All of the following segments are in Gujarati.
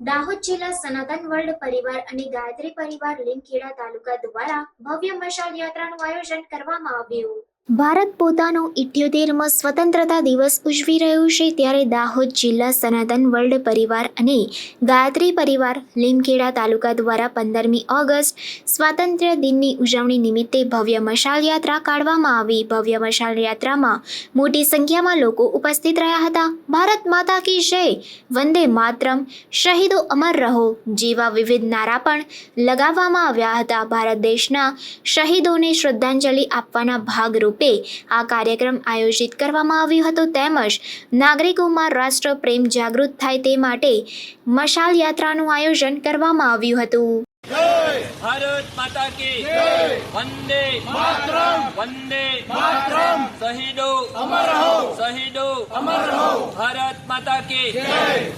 દાહોદ જિલ્લા સનાતન વર્લ્ડ પરિવાર અને ગાયત્રી પરિવાર લીમખેડા તાલુકા દ્વારા ભવ્ય મશાલ યાત્રાનું આયોજન કરવામાં આવ્યું. ભારત પોતાનો ઇઠ્યોતેરમો સ્વતંત્રતા દિવસ ઉજવી રહ્યું છે ત્યારે દાહોદ જિલ્લા સનાતન વર્લ્ડ પરિવાર અને ગાયત્રી પરિવાર લીમખેડા તાલુકા દ્વારા પંદરમી ઓગસ્ટ સ્વાતંત્ર્ય દિનની ઉજવણી નિમિત્તે ભવ્ય મશાલ યાત્રા કાઢવામાં આવી. ભવ્ય મશાલ યાત્રામાં મોટી સંખ્યામાં લોકો ઉપસ્થિત રહ્યા હતા. ભારત માતા કી જય. વંદે માતરમ. શહીદો અમર રહો. જેવા વિવિધ નારા પણ લગાવવામાં આવ્યા હતા. ભારત દેશના શહીદોને શ્રદ્ધાંજલિ આપવાના ભાગરૂપે આ કાર્યક્રમ આયોજિત કરવામાં આવ્યો હતો તેમજ નાગરિકોમાં રાષ્ટ્ર પ્રેમ જાગૃત થાય તે માટે મશાલ યાત્રાનું આયોજન કરવામાં આવ્યું હતું भारत माता की वंदे वंदे शहीदो अमर हो शहीदो अमर हो भारत माता के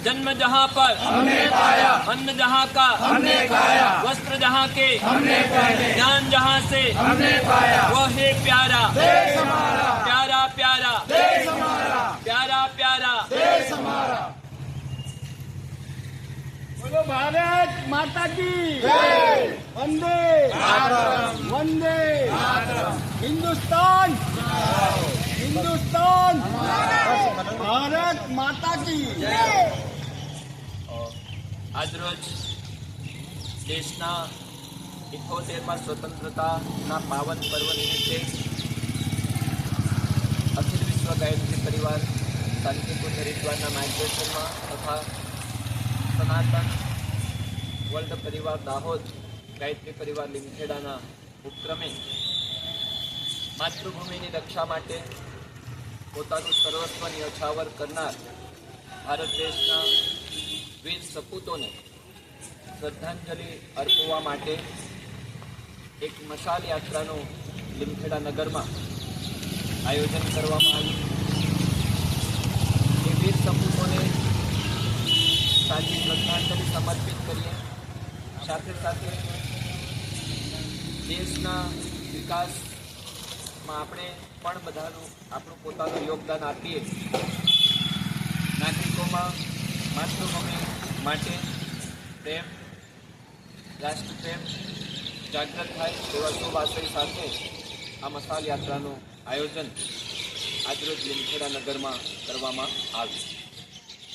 जन्म जहाँ पर हमने पाया अन्न जहाँ का हमने खाया वस्त्र जहाँ के हमने पहने ज्ञान जहाँ से हमने पाया वो है प्यारा ભારત માતાજી. વંદે. વંદે. હિન્દુસ્તાન. હિન્દુસ્તાન. ભારત. માતાજી. આજરોજ દેશના ઇઠોતેરમાં સ્વતંત્રતાના પાવન પર્વ નિમિત્તે અખિલ વિશ્વ ગાયત્રી પરિવાર શાંતિપુર હરિદ્વારના માર્ગદર્શનમાં તથા સનાતન વર્લ્ડ પરિવાર દાહોદ, ગાયત્રી પરિવાર લીમખેડાના ઉપક્રમે માતૃભૂમિની રક્ષા માટે પોતાનું સર્વસ્વ ન્યોછાવર કરનાર ભારત દેશના વીર સપૂતોને શ્રદ્ધાંજલિ અર્પવા માટે એક મશાલ યાત્રાનું લીમખેડા નગરમાં આયોજન કરવામાં આવ્યું એ વીર સપૂતોને સાચી શ્રદ્ધાંજલિ સમર્પિત કરીએ. સાથે સાથે દેશના વિકાસમાં આપણે પણ બધાનું આપણું પોતાનું યોગદાન આપીએ. નાગરિકોમાં માતૃભૂમિ માટે પ્રેમ, રાષ્ટ્રપ્રેમ જાગૃત થાય એવા શુભ આશય સાથે આ મસાલ યાત્રાનું આયોજન આજરોજ લીમખેડા નગરમાં કરવામાં આવ્યું.